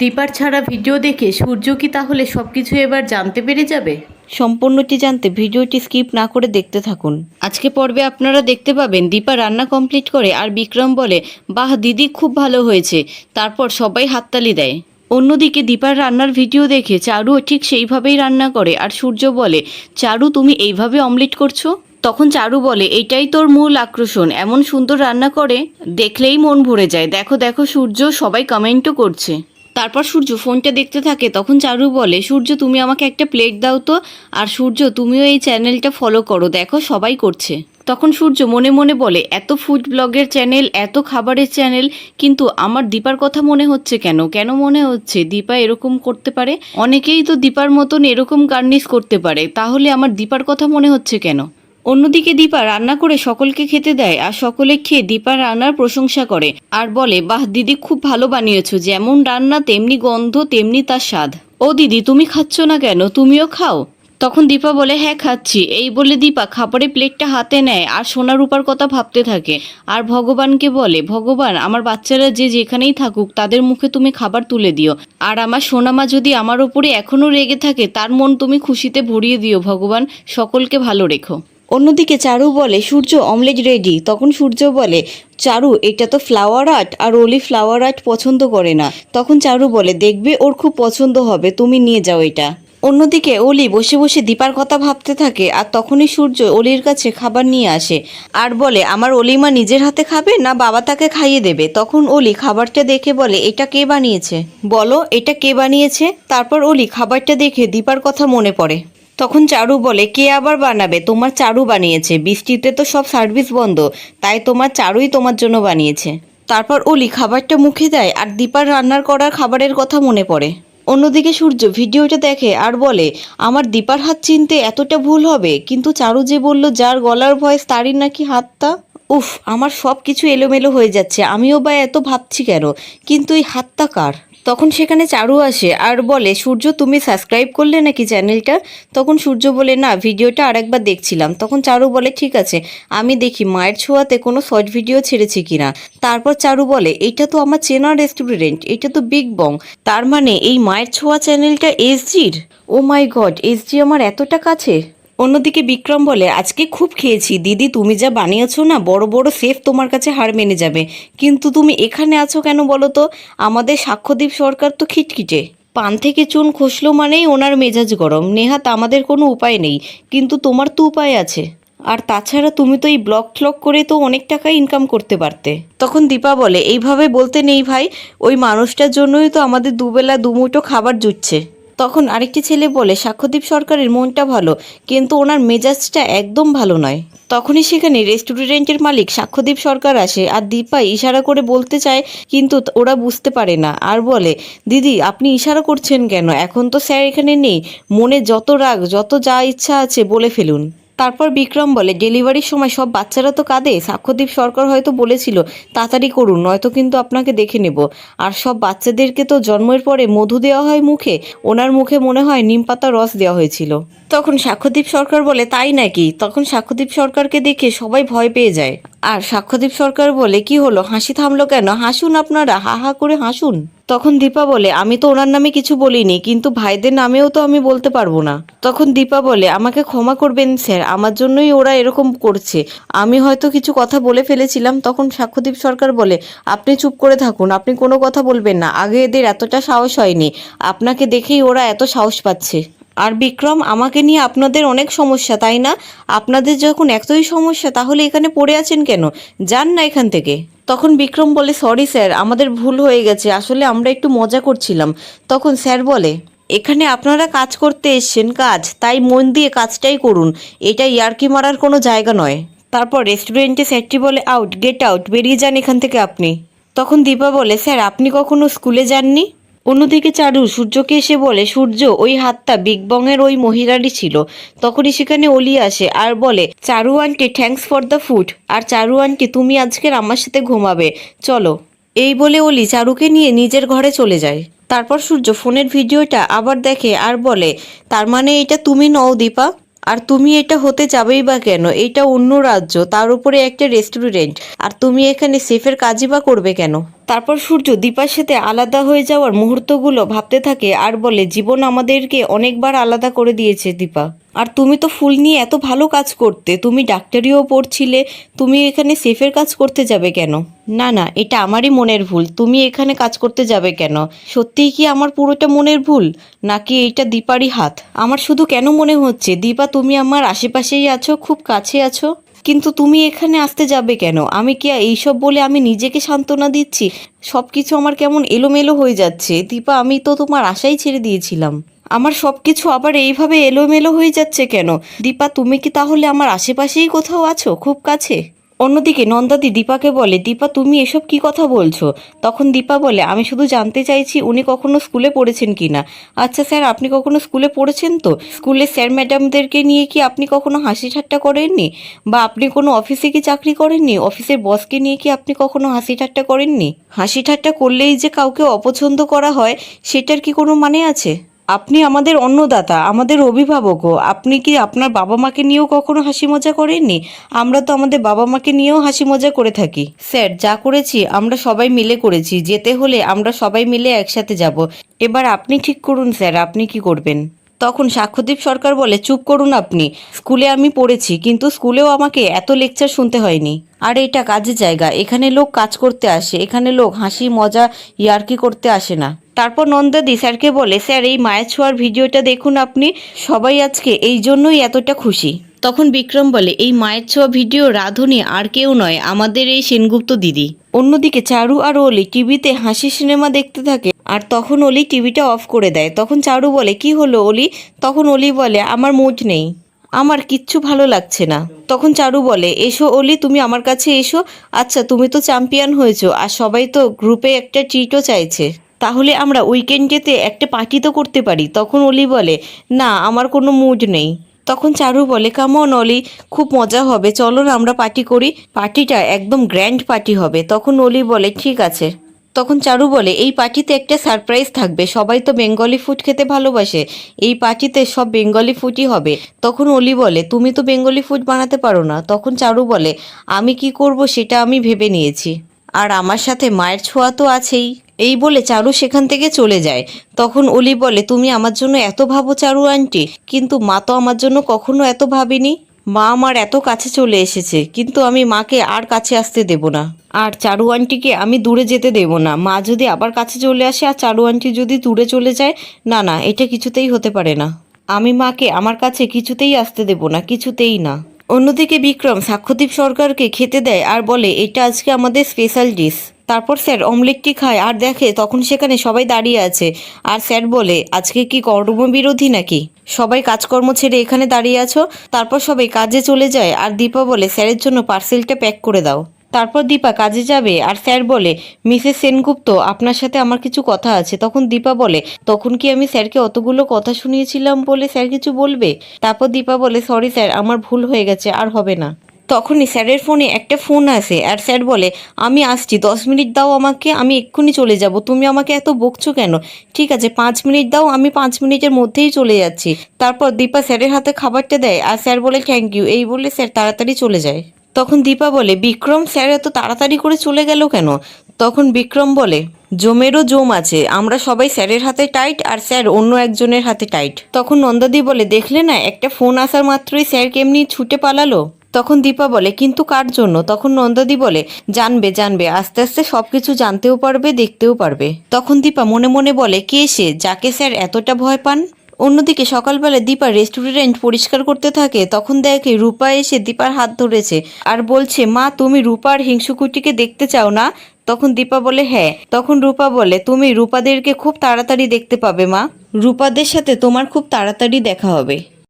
দীপার ছাড়া ভিডিও দেখে সূর্য কি তাহলে সব কিছু এবার জানতে পেরে যাবে? সম্পূর্ণটি জানতে ভিডিওটি স্কিপ না করে দেখতে থাকুন। আজকে পর্বে আপনারা দেখতে পাবেন দীপা রান্না কমপ্লিট করে আর বিক্রম বলে, বাহ, দিদি খুব ভালো হয়েছে। তারপর সবাই হাততালি দেয়। অন্যদিকে দীপার রান্নার ভিডিও দেখে চারুও ঠিক সেইভাবেই রান্না করে আর সূর্য বলে, চারু, তুমি এইভাবে অমলেট করছ? তখন চারু বলে, এটাই তোর মূল আকর্ষণ, এমন সুন্দর রান্না করে দেখলেই মন ভরে যায়। দেখো দেখো, সূর্য সবাই কমেন্টও করছে। তারপর সূর্য ফোনটা দেখতে থাকে, তখন চারু বলে, সূর্য, তুমি আমাকে একটা প্লেট দাও তো, আর সূর্য, তুমিও এই চ্যানেলটা ফলো করো, দেখো সবাই করছে। তখন সূর্য মনে মনে বলে, এত ফুড ব্লগের চ্যানেল এত খাবারের চ্যানেল কিন্তু আমার দীপার কথা মনে হচ্ছে কেন? কেন মনে হচ্ছে দীপা এরকম করতে পারে? অনেকেই তো দীপার মতন এরকম গার্নিশ করতে পারে, তাহলে আমার দীপার কথা মনে হচ্ছে কেন? অন্যদিকে দীপা রান্না করে সকলকে খেতে দেয় আর সকলে খেয়ে দীপার রান্নার প্রশংসা করে আর বলে, বাহ, দিদি খুব ভালো বানিয়েছো। যেমন রান্না, তেমনি গন্ধ, তেমনি তার স্বাদ। ও দিদি, তুমি খাচ্ছ না কেন? তুমিও খাও? তখন দীপা বলে হ্যাঁ খাচ্ছি। এই বলে দীপা খাবারের প্লেটটা হাতে নেয় আর সোনা রূপার কথা ভাবতে থাকে। আর ভগবানকে বলে, ভগবান, আমার বাচ্চারা যে যেখানেই থাকুক, তাদের মুখে তুমি খাবার তুলে দিও। আর আমার সোনামা যদি আমার ওপরে এখনও রেগে থাকে, তার মন তুমি খুশিতে ভরিয়ে দিও। ভগবান, সকলকে ভালো রেখো। অন্যদিকে চারু বলে, সূর্য অমলেট রেডি। তখন সূর্য বলে, চারু, এটা তো ফ্লাওয়ার আর্ট আর ওলি ফ্লাওয়ার আর্ট পছন্দ করে না। তখন চারু বলে, দেখবে ওর খুব পছন্দ হবে, তুমি নিয়ে যাও এটা। অন্যদিকে অলি বসে বসে দীপার কথা ভাবতে থাকে, আর তখনই সূর্য অলির কাছে খাবার নিয়ে আসে আর বলে, আমার অলিমা নিজের হাতে খাবে না বাবা তাকে খাইয়ে দেবে? তখন অলি খাবারটা দেখে বলে, এটা কে বানিয়েছে? বলো, এটা কে বানিয়েছে? তারপর অলি খাবারটা দেখে দীপার কথা মনে পড়ে। তখন চারু বলে, কে আবার বানাবে? তোমার চারু বানিয়েছে। বৃষ্টিতে তো সব সার্ভিস বন্ধ। তাই তোমার চারুই তোমার জন্য বানিয়েছে। তারপর অলি খাবারটা মুখে দেয় আর দীপার রান্নার করার খাবারের কথা মনে পড়ে। অন্যদিকে সূর্য ভিডিওটা দেখে আর বলে, আমার দীপার হাত চিনতে এতটা ভুল হবে, কিন্তু চারু যে বলল যার গলার ভয়েস তারই নাকি হাতটা? উফ, আমার সব কিছু এলোমেলো হয়ে যাচ্ছে। আমিও বা এত ভাবছি কেন? কিন্তু এই হাতটা কার? তখন সেখানে চারু আসে আর বলে, সূর্য, তুমি সাবস্ক্রাইব করলে নাকি চ্যানেলটা তখন সূর্য বলে, না ভিডিওটা আরেকবার দেখছিলাম। তখন চারু বলে, ঠিক আছে, আমি দেখি মায়ের ছোঁয়াতে কোনো শর্ট ভিডিও ছেড়েছি কিনা? তারপর চারু বলে, এটা তো আমার চেনা রেস্টুরেন্ট এটা তো বিগ বং তার মানে এই মায়ের ছোঁয়া চ্যানেলটা এসজির ও মাই গড এসজি আমার এতটা কাছে? অন্যদিকে বিক্রম বলে, আজকে খুব খেয়েছি। দিদি, তুমি যা বানিয়েছো না, বড় বড় সেফ তোমার কাছে হার মেনে যাবে। কিন্তু তুমি এখানে আছো কেন বলো তো? আমাদের সাক্ষ্যদীপ সরকার তো খিটখিটে। পান থেকে চুন খসলো মানেই ওনার মেজাজ গরম। নেহাত আমাদের কোনো উপায় নেই। কিন্তু তোমার তো উপায় আছে। আর তাছাড়া তুমি তো এই ব্লক ফ্লক করে তো অনেক টাকা ইনকাম করতে পারতে। তখন দীপা বলে, এইভাবে বলতে নেই ভাই। ওই মানুষটার জন্যই তো আমাদের দুবেলা দুমুটো খাবার জুটছে। তখন আরেকটি ছেলে বলে, সাক্ষ্যদীপ সরকারের মনটা ভালো, কিন্তু ওনার মেজাজটা একদম ভালো নয়। তখনই সেখানে রেস্টুরেন্টের মালিক সাক্ষ্যদীপ সরকার আসে আর দীপা ইশারা করে বলতে চায়, কিন্তু ওরা বুঝতে পারে না। আর বলে, দিদি, আপনি ইশারা করছেন কেন? এখন তো স্যার এখানে নেই। মনে যত রাগ, যত যা ইচ্ছা আছে বলে ফেলুন। তারপর বিক্রম বলে, ডেলিভারির সময় সব বাচ্চারা তো কাঁদে। সাক্ষ্যদীপ সরকার হয়তো বলেছিল, তাড়াতাড়ি করুন, নয়তো কিন্তু আপনাকে দেখে নেব। আর সব বাচ্চাদেরকে তো জন্মের পরে মধু দেওয়া হয় মুখে। ওনার মুখে মনে হয় নিম পাতা রস দেওয়া হয়েছিল। তখন সাক্ষ্যদীপ সরকার বলে, তাই নাকি? তখন সাক্ষ্যদীপ সরকারকে দেখে সবাই ভয় পেয়ে যায়। আর সাক্ষ্যদীপ সরকার বলে, কি হলো? হাসি থামলো কেন? হাসুন আপনারা, হা হা করে হাসুন। তখন দীপা বলে, আমি তো ওনার নামে কিছু বলিনি, কিন্তু ভাইদের নামেও তো আমি বলতে পারব না। তখন দীপা বলে, আমাকে ক্ষমা করবেন, স্যার। আমার জন্যই ওরা এরকম করছে। আমি হয়তো কিছু কথা বলে ফেলেছিলাম। তখন সাক্ষ্যদীপ সরকার বলে, আপনি চুপ করে থাকুন। আপনি কোনো কথা বলবেন না। আগে এদের এতটা সাহস হয়নি। আপনাকে দেখেই ওরা এত সাহস পাচ্ছে। আর বিক্রম, আমাকে নিয়ে আপনাদের অনেক সমস্যা, তাই না? আপনাদের যখন এতই সমস্যা, তাহলে এখানে পড়ে আছেন কেন? যান না এখান থেকে। তখন বিক্রম বলে সরি স্যার আমাদের ভুল হয়ে গেছে, আসলে আমরা একটু মজা করছিলাম। তখন স্যার বলে, এখানে আপনারা কাজ করতে এসছেন, কাজ, তাই মন দিয়ে কাজটাই করুন। এটা ইয়ার্কি মারার কোনো জায়গা নয়। তারপর রেস্টুরেন্টে স্যারটি বলে আউট গেট আউট বেরিয়ে যান এখান থেকে আপনি। তখন দীপা বলে স্যার আপনি কখনো স্কুলে যাননি? অন্যদিকে চারু, সূর্যকে এসে বলে, সূর্য, ওই হাতটা বিগ বংয়ের ওই মহিলারই ছিল। তখনই সেখানে অলি আসে আর বলে, Charu aunty thanks for the food R Charu aunty, তুমি আজকের আমার সাথে ঘুমাবে। চলো। এই বলে অলি চারুকে নিয়ে নিজের ঘরে চলে যায়। তারপর সূর্য ফোনের ভিডিওটা আবার দেখে আর বলে, তার মানে এটা তুমি নও, দীপা? আর তুমি এটা হতে যাবেই বা কেন? এটা অন্য রাজ্য, তার উপরে একটা রেস্টুরেন্ট আর তুমি এখানে সেফের কাজই বা করবে কেন? তারপর সূর্য দীপার সাথে আলাদা হয়ে যাওয়ার মুহূর্তগুলো ভাবতে থাকে আর বলে, জীবন আমাদেরকে অনেকবার আলাদা করে দিয়েছে দীপা। আর তুমি তো ফুল নিয়ে এত ভালো কাজ করতে, তুমি ডাক্তারিও পড়ছিলে, তুমি এখানে সেফের কাজ করতে যাবে কেন? না না, এটা আমারই মনের ভুল, তুমি এখানে কাজ করতে যাবে কেন? সত্যিই কি আমার পুরোটা মনের ভুল? নাকি এইটা দীপারই হাত? আমার শুধু কেন মনে হচ্ছে? দীপা, তুমি আমার আশেপাশেই আছো, খুব কাছে আছো? কিন্তু তুমি এখানে আসতে যাবে কেন? আমি কি এইসব বলে আমি নিজেকে সান্ত্বনা দিচ্ছি? সব কিছু আমার কেমন এলোমেলো হয়ে যাচ্ছে। দীপা, আমি তো তোমার আশাই ছেড়ে দিয়েছিলাম। আমার সব কিছু আবার এইভাবে এলোমেলো হয়ে যাচ্ছে কেন? দীপা, তুমি কি তাহলে আমার আশেপাশেই কোথাও আছো? খুব কাছে? অন্যদিকে নন্দাদি দীপাকে বলে, দীপা, তুমি এসব কি কথা বলছো? তখন দীপা বলে, আমি শুধু জানতে চাইছি উনি কখনো স্কুলে পড়েছেন কি না। আচ্ছা স্যার, আপনি কখনো স্কুলে পড়েছেন তো? স্কুলে স্যার ম্যাডামদেরকে নিয়ে কি আপনি কখনো হাসি ঠাট্টা করেননি? বা আপনি কোনো অফিসে কি চাকরি করেননি? অফিসের বসকে নিয়ে কি আপনি কখনো হাসি ঠাট্টা করেননি? হাসি ঠাট্টা করলেই যে কাউকে অপছন্দ করা হয়, সেটার কি কোনো মানে আছে? আপনি আমাদের অন্নদাতা, আমাদের অভিভাবকও। আপনি কি আপনার বাবা মাকে নিয়েও কখনো হাসি মজা করেননি? আমরা তো আমাদের বাবা মাকে নিয়েও হাসি মজা করে থাকি। স্যার, যা করেছি আমরা সবাই মিলে করেছি। যেতে হলে আমরা সবাই মিলে একসাথে যাব। এবার আপনি ঠিক করুন, স্যার। আপনি কি করবেন? তখন সাক্ষ্যদীপ সরকার বলে, চুপ করুন আপনি, স্কুলে আমি পড়েছি, কিন্তু স্কুলেও আমাকে এত লেকচার শুনতে হয়নি। আর এটা কাজের জায়গা, এখানে লোক কাজ করতে আসে, এখানে লোক হাসি, মজা, ইয়ার্কি করতে আসে না। তারপর নন্দাদি স্যারকে বলে, স্যার, এই মায়ের ছোঁয়ার ভিডিওটা দেখুন আপনি, সবাই আজকে এই জন্যই এতটা খুশি। তখন বিক্রম বলে, এই মায়ের ছোঁয়া ভিডিও রাধুনি আর কেউ নয়, আমাদের এই সেনগুপ্ত দিদি। অন্যদিকে চারু আর অলি টিভিতে হাসি সিনেমা দেখতে থাকে। আর তখন অলি টিভিটা অফ করে দেয়। তখন চারু বলে, কি হলো অলি? তখন অলি বলে, আমার মুড নেই। আমার কিচ্ছু ভালো লাগছে না। তখন চারু বলে, এসো অলি, তুমি আমার কাছে এসো। আচ্ছা তুমি তো চ্যাম্পিয়ন হয়েছো, আর সবাই তো গ্রুপে একটা ট্রিটও চাইছে। তাহলে আমরা উইকেন্ডেতে একটা পার্টি তো করতে পারি। তখন অলি বলে, না, আমার কোনো মুড নেই। তখন চারু বলে কামন অলি, খুব মজা হবে। চলো না, আমরা পার্টি করি। পার্টিটা একদম গ্র্যান্ড পার্টি হবে। তখন অলি বলে, ঠিক আছে। তখন চারু বলে, এই পার্টিতে একটা সারপ্রাইজ থাকবে। সবাই তো বেঙ্গলি ফুড খেতে ভালোবাসে। এই পার্টিতে সব বেঙ্গলি ফুডই হবে। তখন অলি বলে, তুমি তো বেঙ্গলি ফুড বানাতে পারো না। তখন চারু বলে, আমি কি করব সেটা আমি ভেবে নিয়েছি। আর আমার সাথে মায়ের ছোঁয়া তো আছেই। এই বলে চারু সেখান থেকে চলে যায়। তখন অলি বলে, তুমি আমার জন্য এত ভাবো চারু আন্টি, কিন্তু মা তো আমার জন্য কখনো এত ভাবিনি। মা আমার এত কাছে চলে এসেছে, কিন্তু আমি মাকে আর কাছে আসতে দেব না। আর চারু আন্টিকে আমি দূরে যেতে দেব না। মা যদি আবার কাছে চলে আসে আর চারু আন্টি যদি দূরে চলে যায়, না না, এটা কিছুতেই হতে পারে না। আমি মাকে আমার কাছে কিছুতেই আসতে দেব না, কিছুতেই না। অন্যদিকে বিক্রম সাক্ষ্যদীপ সরকারকে খেতে দেয় আর বলে, এটা আজকে আমাদের স্পেশাল ডিশ তারপর স্যার অমলেটটি খায় আর দেখে তখন সেখানে সবাই দাঁড়িয়ে আছে। আর স্যার বলে, আজকে কি কর্মবিরোধী নাকি? সবাই কাজকর্ম ছেড়ে এখানে দাঁড়িয়ে আছো? তারপর সবাই কাজে চলে যায়। আর দীপা বলে, স্যারের জন্য পার্সেলটা প্যাক করে দাও। তারপর দীপা কাজে যাবে আর স্যার বলে, মিসেস সেনগুপ্ত, আপনার সাথে আমার কিছু কথা আছে। তখন দীপা বলে, তখন কি আমি স্যারকে অতগুলো কথা শুনিয়েছিলাম বলে স্যার কিছু বলবে? তারপর দীপা বলে, সরি স্যার, আমার ভুল হয়ে গেছে, আর হবে না। তখনই স্যারের ফোনে একটা ফোন আসে আর স্যার বলে, আমি আসছি, দশ মিনিট দাও আমাকে, আমি এক্ষুনি চলে যাব। তুমি আমাকে এত বকছো কেন? ঠিক আছে, পাঁচ মিনিট দাও, আমি পাঁচ মিনিটের মধ্যেই চলে যাচ্ছি। তারপর দীপা স্যারের হাতে খাবারটা দেয় আর স্যার বলে, থ্যাংক ইউ। এই বলে স্যার তাড়াতাড়ি চলে যায়। তখন দীপা বলে, বিক্রম, স্যার, এত তাড়াতাড়ি করে চলে গেল কেন? তখন বিক্রম বলে, জমেরও জম আছে, আমরা সবাই স্যারের হাতে টাইট আর স্যার অন্য একজনের হাতে টাইট। তখন নন্দাদি বলে, দেখলে না, একটা ফোন আসার মাত্রই স্যার কেমনি ছুটে পালালো? তখন দীপা বলে, কিন্তু কার জন্য? তখন নন্দাদি বলে, জানবে জানবে, আস্তে আস্তে সব কিছু জানতেও পারবে, দেখতেও পারবে। তখন দীপা মনে মনে বলে, কে সে, যাকে স্যার এতটা ভয় পান? অন্যদিকে সকালবেলা দীপা রেস্টুরেন্ট পরিষ্কার করতে থাকে, তখন দেখে রূপা এসে দীপার হাত ধরেছে আর বলছে, মা, তুমি রূপার হিংসুকুটিকে দেখতে চাও না? তখন দীপা বলে হ্যাঁ। তখন রূপা বলে, তুমি রূপাদেরকে খুব তাড়াতাড়ি দেখতে পাবে, মা। রূপাদের সাথে তোমার খুব তাড়াতাড়ি দেখা হবে।